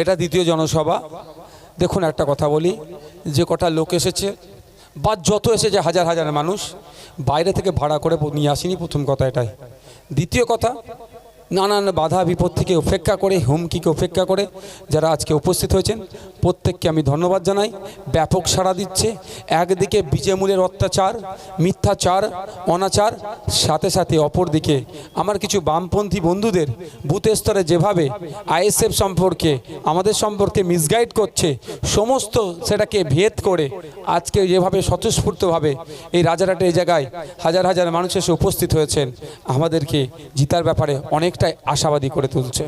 এটা দ্বিতীয় জনসভা। দেখুন একটা কথা বলি, যে কটা লোক এসেছে বা যত এসেছে হাজার হাজার মানুষ, বাইরে থেকে ভাড়া করে নিয়ে আসিনি প্রথম কথা এটাই। দ্বিতীয় কথা, নানান বাধা বিপত্তিকে উপেক্ষা করে, হুমকিকে উপেক্ষা করে যারা আজকে উপস্থিত হয়েছেন প্রত্যেককে আমি ধন্যবাদ জানাই। ব্যাপক সাড়া দিচ্ছে। একদিকে বিজেমূলের অত্যাচার, মিথ্যাচার, অনাচার, সাথে সাথে অপরদিকে আমার কিছু বামপন্থী বন্ধুদের বুথ স্তরে যেভাবে আইএসএফ সম্পর্কে, আমাদের সম্পর্কে মিসগাইড করছে, সমস্ত সেটাকে ভেদ করে আজকে যেভাবে স্বতঃস্ফূর্তভাবে এই রাজারহাটে এই জায়গায় হাজার হাজার মানুষ এসে উপস্থিত হয়েছেন, আমাদেরকে জিতার ব্যাপারে অনেকটাই আশাবাদী করে তুলছে।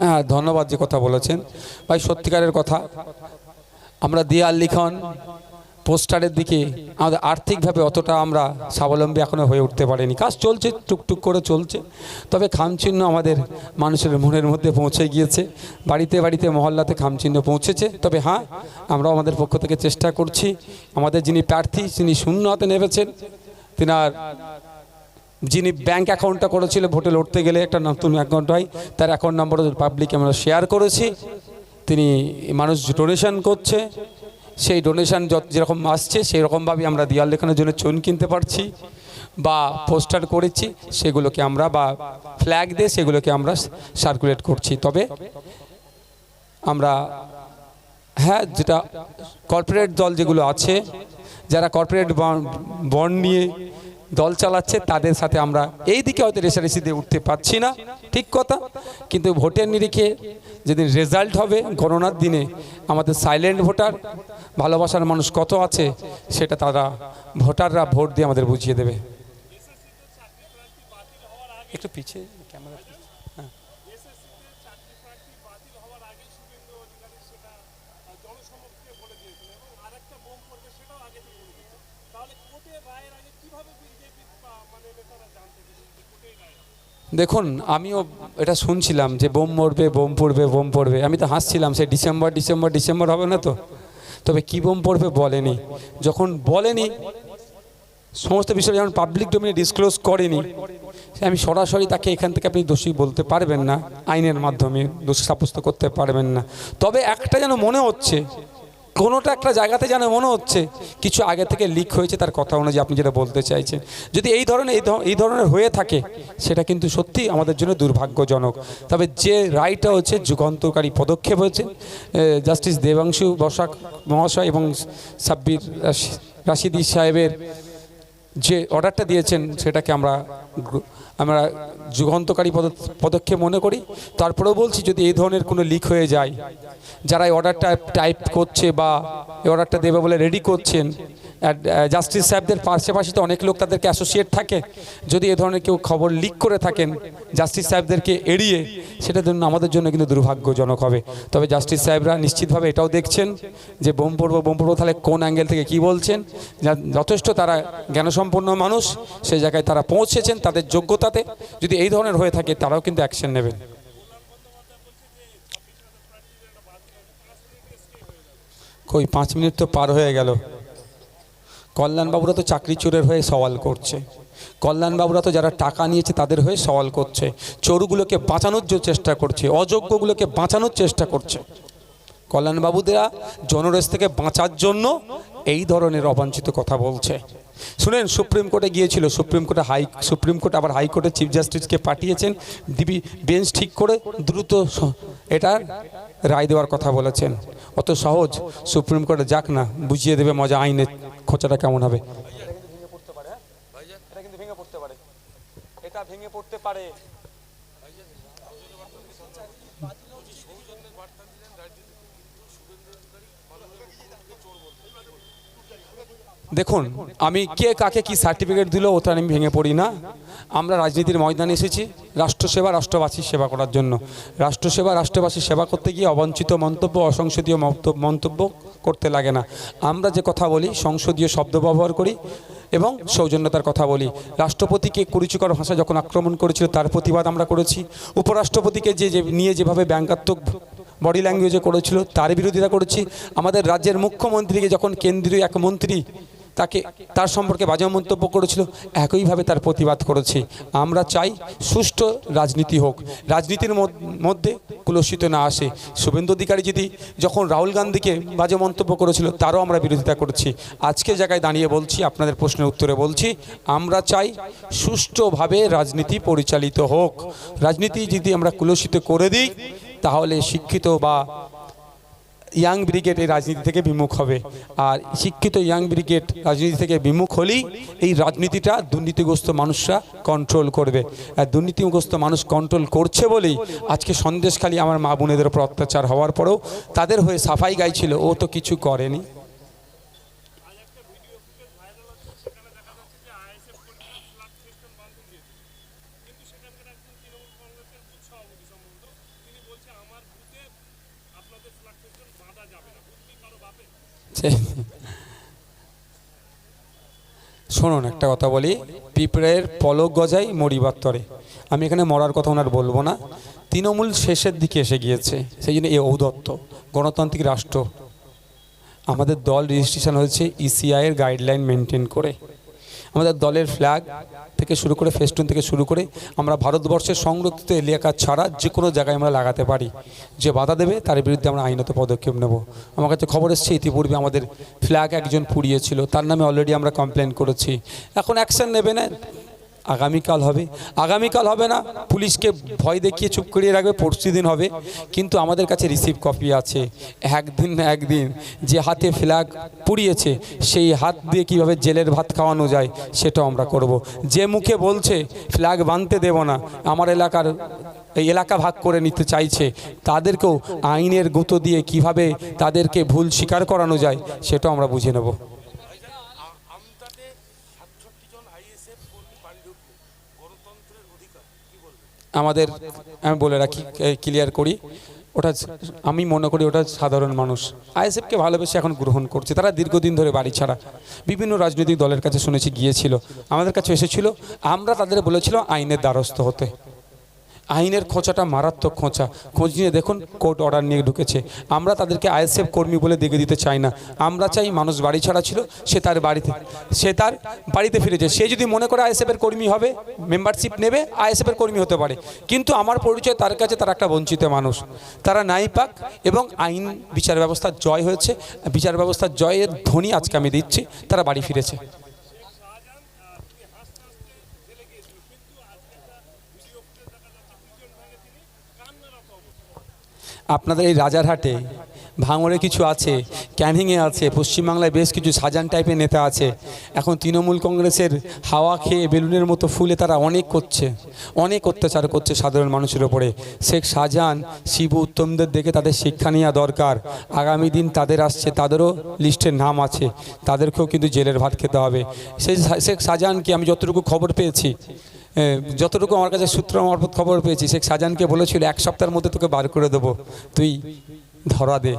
হ্যাঁ ধন্যবাদ যে কথা বলেছেন। ভাই, সত্যিকারের কথা, আমরা দেয়াল লিখন পোস্টারের দিকে আমাদের আর্থিকভাবে অতটা আমরা স্বাবলম্বী এখনও হয়ে উঠতে পারিনি। কাজ চলছে, টুকটুক করে চলছে, তবে খামচিহ্ন আমাদের মানুষের মনের মধ্যে পৌঁছে গিয়েছে। বাড়িতে বাড়িতে, মহল্লাতে খামচিহ্ন পৌঁছেছে, তবে হ্যাঁ আমরাও আমাদের পক্ষ থেকে চেষ্টা করছি। আমাদের যিনি প্রার্থী, যিনি শূন্য হাতে নেমেছেন, তিনার যিনি ব্যাংক অ্যাকাউন্টটা করেছিল, ভোটে লড়তে গেলে একটা নতুন অ্যাকাউন্ট হয়, তার অ্যাকাউন্ট নাম্বারও পাবলিক আমরা শেয়ার করেছি। তিনি মানুষ ডোনেশন করছে। সেই ডোনেশন যত যেরকম আসছে সেই রকমভাবে আমরা দেওয়াল লেখানোর জন্য চুন কিনতে পারছি বা পোস্টার করেছি। সেগুলোকে আমরা বা ফ্ল্যাগ দিয়ে সেগুলোকে আমরা সার্কুলেট করছি। তবে আমরা হ্যাঁ যেটা কর্পোরেট দল যেগুলো আছে, যারা কর্পোরেট বন্ড নিয়ে দল চালাচ্ছে, তাদের সাথে আমরা এই দিকে হয়তো দিয়ে উঠতে পারছি না, ঠিক কথা। কিন্তু ভোটের নিরিখে যেদিন রেজাল্ট হবে, গণনার দিনে আমাদের সাইলেন্ট ভোটার, ভালোবাসার মানুষ কত আছে, সেটা তারা, ভোটাররা ভোট দিয়ে আমাদের বুঝিয়ে দেবে। একটু পিছিয়ে ক্যামেরা হ্যাঁ দেখুন, আমিও এটা শুনছিলাম যে বোম মরবে, বোম পড়বে বোম পড়বে। আমি তো হাসছিলাম, সে ডিসেম্বর ডিসেম্বর ডিসেম্বর হবে না তো? তবে কী বোম পড়বে বলেনি। যখন বলেনি, সমস্ত বিষয় যেমন পাবলিক ডোমিনে ডিসক্লোজ করেনি আমি সরাসরি তাকে এখান থেকে আপনি দোষী বলতে পারবেন না, আইনের মাধ্যমে দোষী সাব্যস্ত করতে পারবেন না। তবে একটা যেন মনে হচ্ছে কোনোটা একটা জায়গাতে যেন মনে হচ্ছে, কিছু আগে থেকে লিক হয়েছে তার কথা অনুযায়ী আপনি যেটা বলতে চাইছেন। যদি এই ধরনের এই ধরনের হয়ে থাকে, সেটা কিন্তু সত্যি আমাদের জন্য দুর্ভাগ্যজনক। তবে যে রায়টা হচ্ছে, যুগান্তকারী পদক্ষেপ হয়েছে জাস্টিস দেবাংশু বসাক মহাশয় এবং সাব্বির রাশি- রাশিদি সাহেবের যে অর্ডারটা দিয়েছেন, সেটাকে আমরা আমরা যুগান্তকারী পদ- পদক্ষেপ মনে করি। তারপরেও বলছি, যদি এই ধরনের কোনো লিক হয়ে যায় যারা এই অর্ডারটা টাইপ করছে বা এই অর্ডারটা দেবে বলে রেডি করছেন জাস্টিস সাহেবদের পাশাপাশি তো অনেক লোক তাদেরকে অ্যাসোসিয়েট থাকে। যদি এ ধরনের কেউ খবর লিক করে থাকেন জাস্টিস সাহেবদেরকে এড়িয়ে, সেটার জন্য আমাদের জন্য কিন্তু দুর্ভাগ্যজনক হবে। তবে জাস্টিস সাহেবরা নিশ্চিতভাবে এটাও দেখছেন যে বোম পড়ব বোম পড়ব, তাহলে কোন অ্যাঙ্গেল থেকে কি বলছেন? যথেষ্ট তারা জ্ঞানসম্পন্ন মানুষ সেই জায়গায় তারা পৌঁছেছেন তাদের যোগ্যতাতে। যদি এই ধরনের হয়ে থাকে, তারাও কিন্তু অ্যাকশন নেবেন। কই, পাঁচ মিনিট তো পার হয়ে গেল। কল্যাণবাবুরা তো চাকরি চোরের হয়ে সওয়াল করছে। কল্যাণবাবুরা তো যারা টাকা নিয়েছে তাদের হয়ে সওয়াল করছে। চোরগুলোকে বাঁচানোর চেষ্টা করছে, অযোগ্যগুলোকে বাঁচানোর চেষ্টা করছে। কল্যাণবাবুদেরা জনরেস থেকে বাঁচার জন্য এই ধরনের অবাঞ্ছিত কথা বলছে। শুনেন, সুপ্রিম কোর্টে গিয়েছিল, সুপ্রিম কোর্টে হাই, সুপ্রিম কোর্ট আবার হাইকোর্টে চিফ জাস্টিসকে পাঠিয়েছেন দিবি বেঞ্চ ঠিক করে দ্রুত এটা রায় দেওয়ার কথা বলেছেন। অত সহজ, সুপ্রিম কোর্টে যাক না, বুঝিয়ে দেবে মজা আইনের খোঁচাটা কেমন হবে। ভেঙে পড়তে পারে এটা ভেঙে পড়তে পারে দেখুন, আমি কে কাকে কি সার্টিফিকেট দিল ওটা আমি ভেঙে পড়ি না। আমরা রাজনীতির ময়দানে এসেছি, রাষ্ট্রসেবা, রাষ্ট্রবাসীর সেবা করার জন্য। রাষ্ট্রসেবা, রাষ্ট্রবাসীর সেবা করতে গিয়ে অবাঞ্ছিত মন্তব্য অসংসদীয় মন্ত- মন্তব্য করতে লাগে না। আমরা যে কথা বলি সংসদীয় শব্দ ব্যবহার করি এবং সৌজন্যতার কথা বলি। রাষ্ট্রপতিকে কুরুচিকর ভাষা যখন আক্রমণ করেছিল, তার প্রতিবাদ আমরা করেছি। উপরাষ্ট্রপতিকে যে নিয়ে যেভাবে ব্যঙ্গাত্মক বডি ল্যাঙ্গুয়েজে করেছিল, তার বিরোধিতা করেছি। আমাদের রাজ্যের মুখ্যমন্ত্রীকে যখন কেন্দ্রীয় এক মন্ত্রী তাকে তার সম্পর্কে বাজে মন্তব্য করেছিল, একইভাবে তার প্রতিবাদ করেছি। আমরা চাই সুষ্ঠু রাজনীতি হোক। রাজনীতির মধ্যে কুলসিত না আসে। শুভেন্দু অধিকারী যদি যখন রাহুল গান্ধীকে বাজে মন্তব্য করেছিল, তারও আমরা বিরোধিতা করেছি। আজকে জায়গায় দাঁড়িয়ে বলছি, আপনাদের প্রশ্নের উত্তরে বলছি, আমরা চাই সুষ্ঠুভাবে রাজনীতি পরিচালিত হোক। রাজনীতি যদি আমরা কুলসিত করে দিই, তাহলে শিক্ষিত বা ইয়াং ব্রিগেড এই রাজনীতি থেকে বিমুখ হবে। আর শিক্ষিত ইয়াং ব্রিগেড রাজনীতি থেকে বিমুখ হলেই এই রাজনীতিটা দুর্নীতিগ্রস্ত মানুষরা কন্ট্রোল করবে। আর দুর্নীতিগ্রস্ত মানুষ কন্ট্রোল করছে বলেই আজকে সন্দেশখালী আমার মা বোনেদের উপর অত্যাচার হওয়ার পরেও তাদের হয়ে সাফাই গাইছিল। ও তো কিছু করেনি সে- শুনুন, একটা কথা বলি। পিঁপড়ের পলক গজাই মরিবার তরে। আমি এখানে মরার কথা ওনার বলব না। তৃণমূল শেষের দিকে এসে গিয়েছে, সেই জন্য এ ঔদত্ত, গণতান্ত্রিক রাষ্ট্র। আমাদের দল রেজিস্ট্রেশন হয়েছে ইসিআইয়ের গাইডলাইন মেনটেন করে। আমাদের দলের ফ্ল্যাগ থেকে শুরু করে ফেস্টুন থেকে শুরু করে আমরা ভারতবর্ষের সংরক্ষিত এলাকা ছাড়া যে কোনো জায়গায় আমরা লাগাতে পারি। যে বাধা দেবে, তার বিরুদ্ধে আমরা আইনত পদক্ষেপ নেব। আমার কাছে খবর এসছে, ইতিপূর্বে আমাদের ফ্ল্যাগ একজন পুড়িয়েছিল। তার নামে অলরেডি আমরা কমপ্লেন করেছি। এখন অ্যাকশান নেবে না। আগামীকাল হবে। আগামীকাল হবে না, পুলিশকে ভয় দেখিয়ে চুপ করিয়ে রাখবে, পরশু দিন হবে। কিন্তু আমাদের কাছে রিসিভ কপি আছে। একদিন না একদিন যে হাতে ফ্ল্যাগ পুড়িয়েছে, সেই হাত দিয়ে কীভাবে জেলের ভাত খাওয়ানো যায়, সেটাও আমরা করব। যে মুখে বলছে ফ্ল্যাগ বাঁধতে দেব না, আমার এলাকার, এই এলাকা ভাগ করে নিতে চাইছে, তাদেরকেও আইনের গুঁতো দিয়ে কীভাবে তাদেরকে ভুল স্বীকার করানো যায়, সেটাও আমরা বুঝে নেব আমতাতে সাতষট্টি জন আইএসএফ কর্মী বাড়ি ঢুকলো গণতন্ত্রের অধিকার কি বলবেন আমাদের, আমি বলে রাখি ক্লিয়ার করি, ওটা আমি মনে করি ওটা সাধারণ মানুষ। আইএসএফকে ভালোবেসে এখন গ্রহণ করছে, তারা দীর্ঘদিন ধরে বাড়ি ছাড়া। বিভিন্ন রাজনৈতিক দলের কাছে শুনেছি গিয়েছিল, আমাদের কাছে এসেছিল, আমরা তাদের বলেছিলাম আইনের দ্বারস্থ হতে। আইনের খোঁচাটা মারাত্মক খোঁচা। খোঁজ নিয়ে দেখুন, কোর্ট অর্ডার নিয়ে ঢুকেছে। আমরা তাদেরকে আইএসএফ কর্মী বলে দেখে দিতে চাই না। আমরা চাই মানুষ বাড়ি ছাড়া ছিল, সে তার বাড়িতে, সে তার বাড়িতে ফিরেছে। সে যদি মনে করে আইএসএফের কর্মী হবে মেম্বারশিপ নেবে আইএসএফের কর্মী হতে পারে। কিন্তু আমার পরিচয়, তার কাছে তারা একটা বঞ্চিত মানুষ। তারা নাই পাক এবং আইন বিচার ব্যবস্থার জয় হয়েছে। বিচার ব্যবস্থার জয়ের ধ্বনি আজকে আমি দিচ্ছি, তারা বাড়ি ফিরেছে। আপনাদের এই রাজারহাটে ভাঙড়ে কিছু আছে, ক্যানিংয়ে আছে, পশ্চিমবাংলায় বেশ কিছু সাজান টাইপের নেতা আছে। এখন তৃণমূল কংগ্রেসের হাওয়া খেয়ে বেলুনের মতো ফুলে তারা অনেক করছে, অনেক অত্যাচার করছে সাধারণ মানুষের ওপরে। শেখ শাহজাহান, শিব উত্তমদের দেখে তাদের শিক্ষা নেওয়া দরকার। আগামী দিন তাদের আসছে, তাদেরও লিস্টের নাম আছে, তাদেরকেও কিন্তু জেলের ভাত খেতে হবে। সেই শেখ শাহজাহানকে আমি যতটুকু খবর পেয়েছি যতটুকু আমার কাছে সূত্র মারফত খবর পেয়েছি, শেখ শাহজাহানকে বলেছিল, এক সপ্তাহের মধ্যে তোকে বার করে দেবো। তুই ধরা দে।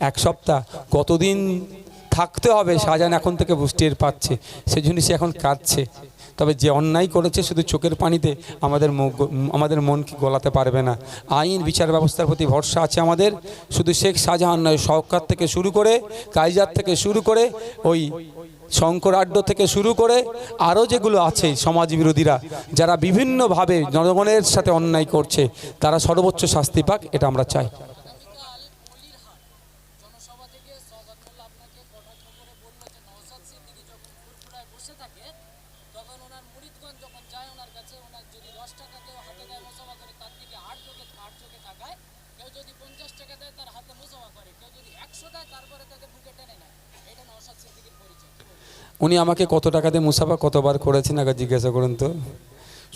এক সপ্তাহ। কতদিন থাকতে হবে? শাহজাহান এখন থেকে বুঝটির পাচ্ছে। সেই জন্য সে এখন কাঁদছে। তবে যে অন্যায় করেছে শুধু চোখের পানিতে আমাদের আমাদের মনকে গলাতে পারবে না। আইন, বিচার ব্যবস্থার প্রতি ভরসা আছে আমাদের। শুধু শেখ শাহজাহান নয়, সরকার থেকে শুরু করে কাইজার থেকে শুরু করে ওই শঙ্করাড্ড থেকে শুরু করে আরও যেগুলো আছে সমাজ বিরোধীরা, যারা বিভিন্নভাবে জনগণের সাথে অন্যায় করছে, তারা সর্বোচ্চ শাস্তি পাক, এটা আমরা চাই আগামীকাল মলিরহাট জনসভা থেকে সৌগত মোল্লা আপনাকে কটাক্ষ করে বলল যে নওশাদ সিদ্দিকী যখন ফুরফুরায় বসে থাকে তখন ওনার মুরিদগঞ্জ যখন যায় ওনার কাছে ওনার যদি দশ টাকা কেউ হাতে দেয় মুসাফা করে তার দিকে আট চোখে আট চোখে তাকায় কেউ যদি পঞ্চাশ টাকা দেয় তার হাতে মুসাফা করে কেউ যদি একশো দেয় তারপরে তাকে বুকে টেনে নেয় এটা নওশাদ সিদ্দিকীর পরিচয় কি বলবেন? উনি আমাকে কত টাকা দিয়ে মুসাফা কতবার করেছেন আগে জিজ্ঞাসা করুন তো।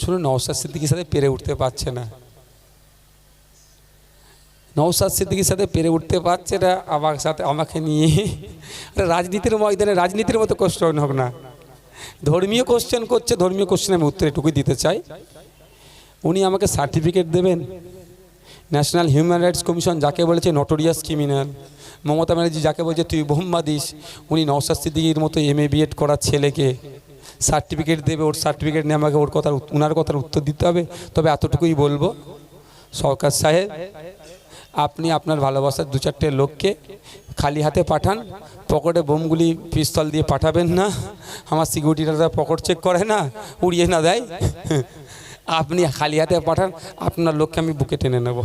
শুনুন নওসাদ সিদ্দিকির সাথে পেরে উঠতে পারছে না। নওসাদ সিদ্দিকির সাথে পেরে উঠতে পারছে না, আমার সাথে, আমাকে নিয়ে। রাজনীতির ময়দানে রাজনীতির মতো কোশ্চেন হোক না। ধর্মীয় কোশ্চেন করছে, ধর্মীয় কোশ্চেন আমি উত্তর এটুকুই দিতে চাই। উনি আমাকে সার্টিফিকেট দেবেন। ন্যাশনাল হিউম্যান রাইটস কমিশন যাকে বলেছে নটোরিয়াস ক্রিমিনাল মমতা ব্যানার্জি যাকে বলছে, তুই বোম্বা দিস। উনি নওশাদ সিদ্দিকির মতো এম এ বিএড করার ছেলেকে সার্টিফিকেট দেবে, ওর সার্টিফিকেট নিয়ে আমাকে ওর কথার ওনার কথার উত্তর দিতে হবে। তবে এতটুকুই বলব, সরকার সাহেব, আপনি আপনার ভালোবাসার দু চারটে লোককে খালি হাতে পাঠান। পকেটে বোমগুলি পিস্তল দিয়ে পাঠাবেন না। আমার সিকিউরিটিরা পকেট চেক করে না, উড়িয়ে না দেয়। আপনি খালি হাতে পাঠান, আপনার লোককে আমি বুকে টেনে নেব।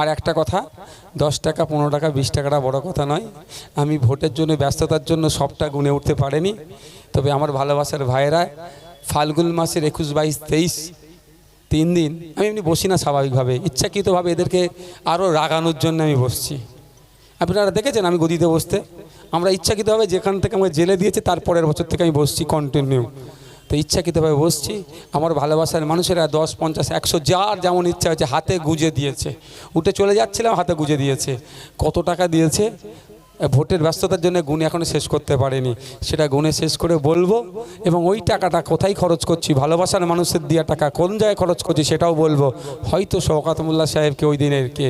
আর একটা কথা, দশ টাকা, পনেরো টাকা, বিশ টাকাটা বড় কথা নয়। আমি ভোটের জন্য ব্যস্ততার জন্য সবটা গুনে উঠতে পারিনি। তবে আমার ভালোবাসার ভাইয়েরা, ফাল্গুন মাসের একুশ, বাইশ, তেইশ, তিন দিন আমি এমনি বসি না স্বাভাবিকভাবে। ইচ্ছাকৃতভাবে এদেরকে আরও রাগানোর জন্য আমি বসছি। আপনারা দেখেছেন আমি গদিতে বসতে। আমরা ইচ্ছাকৃতভাবে যেখান থেকে আমাকে জেলে দিয়েছে তারপরের বছর থেকে আমি বসছি কন্টিনিউ তো ইচ্ছাকৃতভাবে বসছি। আমার ভালোবাসার মানুষেরা দশ, পঞ্চাশ, একশো যার যেমন ইচ্ছা হচ্ছে হাতে গুজে দিয়েছে। উঠে চলে যাচ্ছিলাম, হাতে গুজে দিয়েছে। কত টাকা দিয়েছে? ভোটের ব্যস্ততার জন্য গুণে এখনও শেষ করতে পারেনি। সেটা গুণে শেষ করে বলব এবং ওই টাকাটা কোথায় খরচ করছি? ভালোবাসার মানুষের দেওয়া টাকা কোন জায়গায় খরচ করছি সেটাও বলব। হয়তো শওকাত মোল্লা সাহেবকে ওই দিনের কে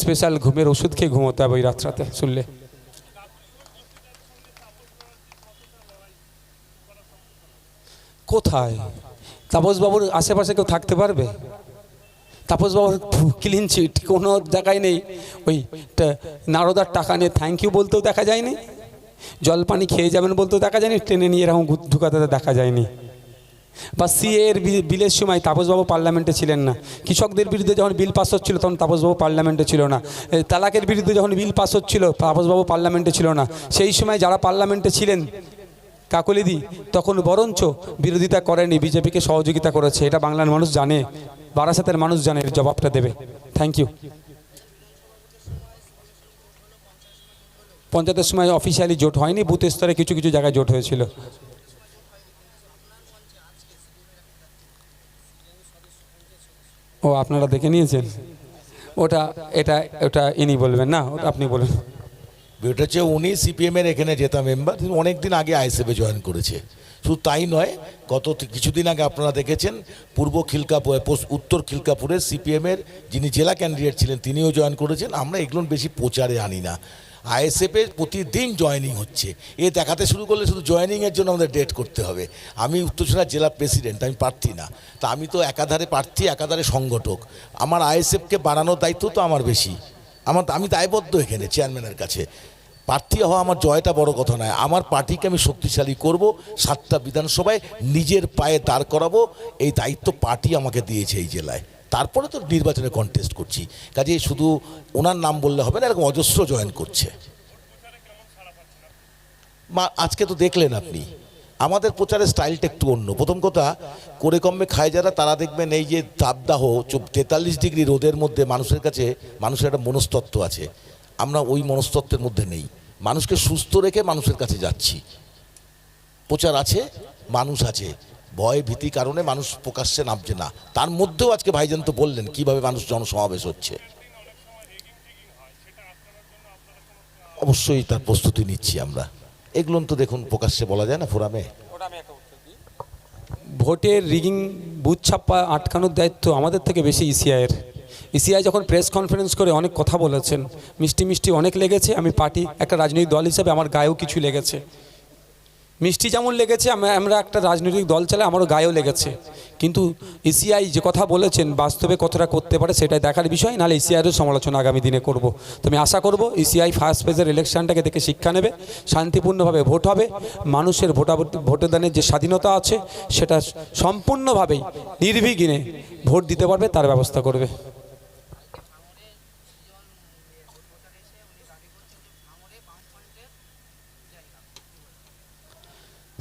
স্পেশাল ঘুমের ওষুধ খেয়ে ঘুমোতে হবে ওই রাত্রাতে শুনলে। কোথায়? তাপসবাবুর আশেপাশে কেউ থাকতে পারবে? তাপসবাবুর ক্লিন চিট কোনো জায়গায় নেই। ওই নারদার টাকা নিয়ে থ্যাংক ইউ বলতেও দেখা যায়নি। জল পানি খেয়ে যাবেন বলতেও দেখা যায়নি। ট্রেনে নিয়ে এরকম ঢুকাতে দেখা যায়নি। বা সিএ এর বি- বিলের সময় তাপসবাবু পার্লামেন্টে ছিলেন না। কৃষকদের বিরুদ্ধে যখন বিল পাস হচ্ছিল, তখন তাপসবাবু পার্লামেন্টে ছিল না। তালাকের বিরুদ্ধে যখন বিল পাস হচ্ছিল, তাপসবাবু পার্লামেন্টে ছিল না। সেই সময় যারা পার্লামেন্টে ছিলেন কাকলিদি তখন বরঞ্চ বিরোধিতা করেনি, বিজেপিকে সহযোগিতা করেছে। এটা বাংলার মানুষ জানে, বারাসাতের মানুষ জানে, এর জবাবটা দেবে। থ্যাংক ইউ পঞ্চায়েতের সময় অফিসিয়ালি জোট হয়নি, বুথ স্তরে কিছু কিছু জায়গায় জোট হয়েছিল। ও, আপনারা দেখে নিয়েছেন? ওটা, এটা, ওটা ইনি বলবেন না, ওটা আপনি বলুন। ওটা হচ্ছে উনি সিপিএমের এখানে জেতা মেম্বার তিনি অনেক দিন আগে আইএসএফে জয়েন করেছে। শুধু তাই নয়, গত কিছুদিন আগে আপনারা দেখেছেন, পূর্ব খিলকাপুর উত্তর সিপিএম সিপিএমের যিনি জেলা ক্যান্ডিডেট ছিলেন, তিনিও জয়েন করেছেন। আমরা এগুলো বেশি প্রচারে আনি না। আইএসএফের প্রতিদিন জয়েনিং হচ্ছে। এ দেখাতে শুরু করলে শুধু জয়েনিংয়ের জন্য আমাদের ডেট করতে হবে। আমি উত্তরসেনার জেলা প্রেসিডেন্ট আমি প্রার্থী না। তা আমি তো একাধারে প্রার্থী, একাধারে সংগঠক। আমার আইএসএফকে বাড়ানোর দায়িত্ব তো আমার বেশি। আমার আমি দায়বদ্ধ এখানে চেয়ারম্যানের কাছে। প্রার্থী হওয়া আমার জয়টা বড় কথা নয়। আমার পার্টিকে আমি শক্তিশালী করব, সাতটা বিধানসভায় নিজের পায়ে দাঁড় করাবো, এই দায়িত্ব পার্টি আমাকে দিয়েছে এই জেলায়। তারপরে তো নির্বাচনে কন্টেস্ট করছি। কাজে শুধু ওনার নাম বললে হবে না, এরকম অজস্র জয়েন করছে। আজকে তো দেখলেন আপনি। আমাদের প্রচারের স্টাইলটা একটু অন্য। প্রথম কথা, করে কমে খায় যারা, তারা দেখবেন এই যে তাপদাহ তেতাল্লিশ ডিগ্রি রোদের মধ্যে মানুষের কাছে, মানুষের একটা মনস্তত্ত্ব আছে। আমরা ওই মনস্তত্ত্বের মধ্যে নেই। মানুষকে সুস্থ রেখে মানুষের কাছে যাচ্ছি। প্রচার আছে, মানুষ আছে। ভয় ভীতি কারণে মানুষ প্রকাশ্যে নামছে না। তার মধ্যেও আজকে ভাইজান তো বললেন, কীভাবে মানুষ জনসমাবেশ হচ্ছে। অবশ্যই তার প্রস্তুতি নিচ্ছি আমরা। এগুলো তো দেখুন প্রকাশ্যে বলা যায় না, ফোরামে। ভোটের রিগিং বুথ ছাপ্পা আটকানোর দায়িত্ব আমাদের থেকে বেশি ইসিআইয়ের ইসিআই যখন প্রেস কনফারেন্স করে অনেক কথা বলেছেন, মিষ্টি মিষ্টি অনেক লেগেছে, আমি পার্টি, একটা রাজনৈতিক দল হিসেবে আমার গায়েও কিছু লেগেছে। মিষ্টি যেমন লেগেছে, আমরা একটা রাজনৈতিক দল চালাই, আমারও গায়েও লেগেছে। কিন্তু ইসিআই যে কথা বলেছেন, বাস্তবে কতটা করতে পারে সেটাই দেখার বিষয়, নাহলে ইসিআইয়েরও সমালোচনা আগামী দিনে করব। তো আমি আশা করব ইসিআই ফার্স্ট ফেজের ইলেকশনটাকে দেখে শিক্ষা নেবে, শান্তিপূর্ণভাবে ভোট হবে, মানুষের ভোটাভুটি, ভোটদানের যে স্বাধীনতা আছে, সেটা সম্পূর্ণভাবেই নির্বিঘ্নে ভোট দিতে পারবে, তার ব্যবস্থা করবে।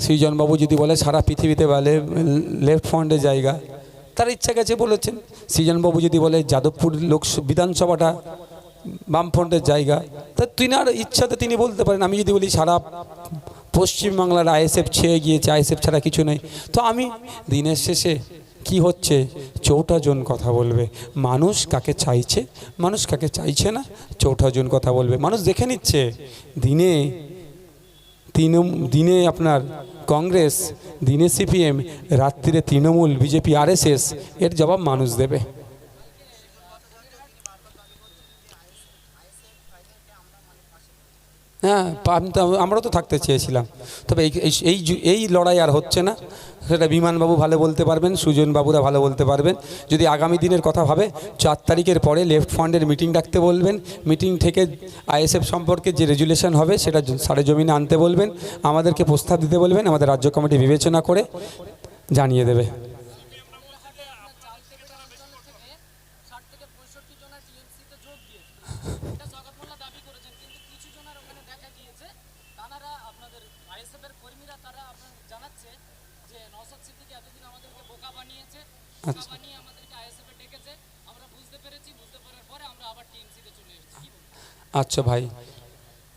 সৃজনবাবু যদি বলে, সারা পৃথিবীতে বলে, লেফট ফ্রন্টের জায়গা, তার ইচ্ছা গেছে বলেছেন। সৃজনবাবু যদি বলে, যাদবপুর লোক বিধানসভাটা বামফ্রন্টের জায়গা, তা তিনার ইচ্ছাতে তিনি বলতে পারেন। আমি যদি বলি, সারা পশ্চিমবাংলার আইএসএফ ছেয়ে গিয়েছে, আইএসএফ ছাড়া কিছু নেই। তো আমি দিনের শেষে কি হচ্ছে? চৌঠা জন কথা বলবে। মানুষ কাকে চাইছে? মানুষ কাকে চাইছে না? চৌঠা জন কথা বলবে। মানুষ দেখে নিচ্ছে, দিনে তৃণমূল দিনে আপনার কংগ্রেস দিনে সিপিএম রাত্রিরে তৃণমূল বিজেপি আরএসএস এর জবাব মানুষ দেবে। হ্যাঁ আমি তো আমরাও তো থাকতে চেয়েছিলাম। তবে এই এই- এই লড়াই আর হচ্ছে না। সেটা বিমানবাবু ভালো বলতে পারবেন, সুজনবাবুরা ভালো বলতে পারবেন। যদি আগামী দিনের কথা ভাবে, চার তারিখের পরে লেফট ফান্ডের মিটিং ডাকতে বলবেন। মিটিং থেকে আইএসএফ সম্পর্কে যে রেজুলেশন হবে, সেটা সারে জমিনে আনতে বলবেন। আমাদেরকে প্রস্তাব দিতে বলবেন। আমাদের রাজ্য কমিটি বিবেচনা করে জানিয়ে দেবে চার থেকে পাঁচজন থেকে ষাট থেকে পঁয়ষট্টি জনের টিএমসিতে যোগ দিয়েছে এটা জগৎ মোল্লা দাবি করেছেন কিন্তু কিছু জনের ওখানে দেখা গিয়েছে তারা আপনাদের আইএসএফ এর কর্মীরা তারা আপনার জানাচ্ছে যে নওসাদ সিদ্দিকী এতদিন আমাদেরকে বোকা বানিয়েছে বোকা বানিয়ে আমাদেরকে আইএসএফ ডেকেছে। আমরা বুঝতে পেরেছি বুঝতে পারার পরে আমরা আবার টিএমসিতে চলে এসেছি। আচ্ছা ভাই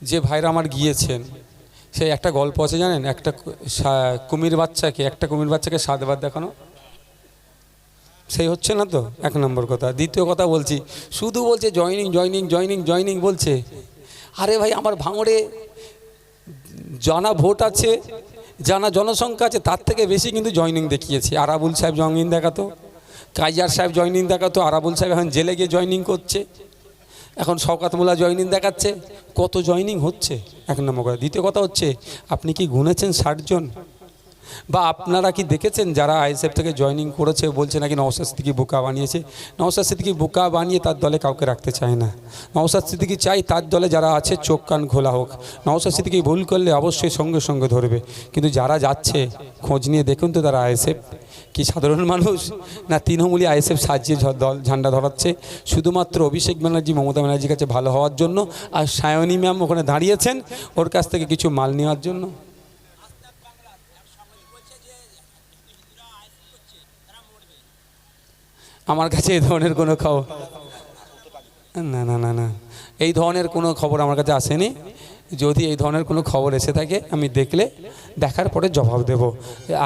যে ভাইরা আমার গিয়েছেন সেই একটা গল্প আছে জানেন? একটা কুমির বাচ্চাকে একটা কুমির বাচ্চাকে সাতবার দেখানো। সেই হচ্ছে না তো? এক নম্বর কথা। দ্বিতীয় কথা বলছি শুধু বলছে জয়নিং জয়নিং জয়নিং জয়নিং বলছে। আরে ভাই আমার ভাঙড়ে ভোট আছে, জানা জনসংখ্যা আছে, তার থেকে বেশি কিন্তু জয়নিং দেখিয়েছে। আরাবুল সাহেব জয়নিং দেখাতো, কাইজার সাহেব জয়নিং দেখাতো, আরাবুল সাহেব এখন জেলে গিয়ে জয়নিং করছে। এখন শওকাত মোল্লা জয়নিং দেখাচ্ছে। কত জয়নিং হচ্ছে? এক নম্বর কথা। দ্বিতীয় কথা হচ্ছে, আপনি কি গুনেছেন ষাটজন বা আপনারা কি দেখেছেন যারা আইএসএফ থেকে জয়নিং করেছে, বলছে নাকি নওসাদ সিদ্দিকি বোকা বানিয়েছে? নওসাদ সিদ্দিকি বোকা বানিয়ে তার দলে কাউকে রাখতে চায় না। নওসাদ সিদ্দিকি চাই তার দলে যারা আছে, চোখ কান খোলা হোক। নওসাদ সিদ্দিকি ভুল করলে অবশ্যই সঙ্গে সঙ্গে ধরবে। কিন্তু যারা যাচ্ছে, খোঁজ নিয়ে দেখুন তো তারা আইএসএফ। কি সাধারণ মানুষ? না তৃণমূলী আইএসএফ সাজিয়ে দল ঝান্ডা ধরাচ্ছে? শুধুমাত্র অভিষেক ব্যানার্জি, মমতা ব্যানার্জির কাছে ভালো হওয়ার জন্য আর সায়নী ম্যাম ওখানে দাঁড়িয়েছেন ওর কাছ থেকে কিছু মাল নেওয়ার জন্য? আমার কাছে এই ধরনের কোনো খবর? না না না না। এই ধরনের কোনো খবর আমার কাছে আসেনি। যদি এই ধরনের কোনো খবর এসে থাকে, আমি দেখলে দেখার পরে জবাব দেব।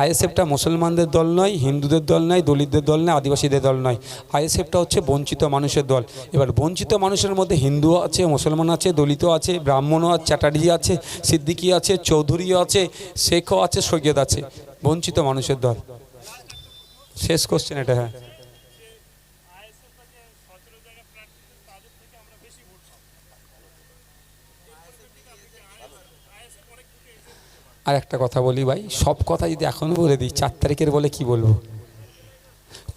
আইএসএফটা মুসলমানদের দল নয়, হিন্দুদের দল নয়, দলিতদের দল নয়, আদিবাসীদের দল নয়। আইএসএফটা হচ্ছে বঞ্চিত মানুষের দল। এবার বঞ্চিত মানুষের মধ্যে হিন্দু আছে মুসলমান আছে দলিত আছে, ব্রাহ্মণও আছে, চ্যাটার্জি আছে, সিদ্দিকি আছে, চৌধুরীও আছে, শেখও আছে, সৈয়দ আছে। বঞ্চিত মানুষের দল। শেষ কোশ্চেন এটা হ্যাঁ। আর একটা কথা বলি ভাই, সব কথা যদি এখন বলে দিই, চার তারিখের বলে কি বলব?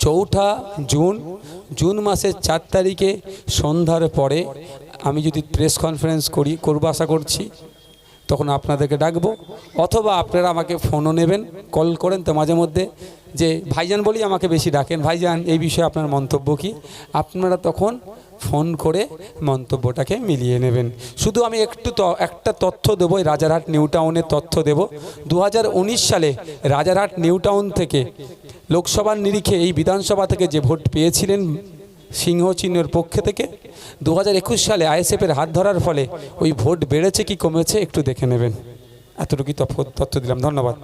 চৌঠা জুন জুন মাসের চার তারিখে সন্ধ্যার পরে আমি যদি প্রেস কনফারেন্স করি, করব আশা করছি, তখন আপনাদেরকে ডাকবো। অথবা আপনারা আমাকে ফোনও নেবেন কল করেন তো মাঝে মধ্যে, যে ভাইজান বলি আমাকে বেশি ডাকেন। ভাইজান, এই বিষয়ে আপনার মন্তব্য কি? আপনারা তখন ফোন করে মন্তব্যটাকে মিলিয়ে নেবেন। শুধু আমি একটু একটা তথ্য দেবো, রাজারহাট নিউ টাউনের তথ্য দেব। দু হাজার উনিশ সালে রাজারহাট নিউ টাউন থেকে লোকসভার নিরিখে এই বিধানসভা থেকে যে ভোট পেয়েছিলেন সিংহ চিহ্নের পক্ষে থেকে দু একুশ সালে আইএসএফের হাত ধরার ফলে ওই ভোট বেড়েছে কি কমেছে একটু দেখে নেবেন। এতটুকুই তথ্য দিলাম। ধন্যবাদ।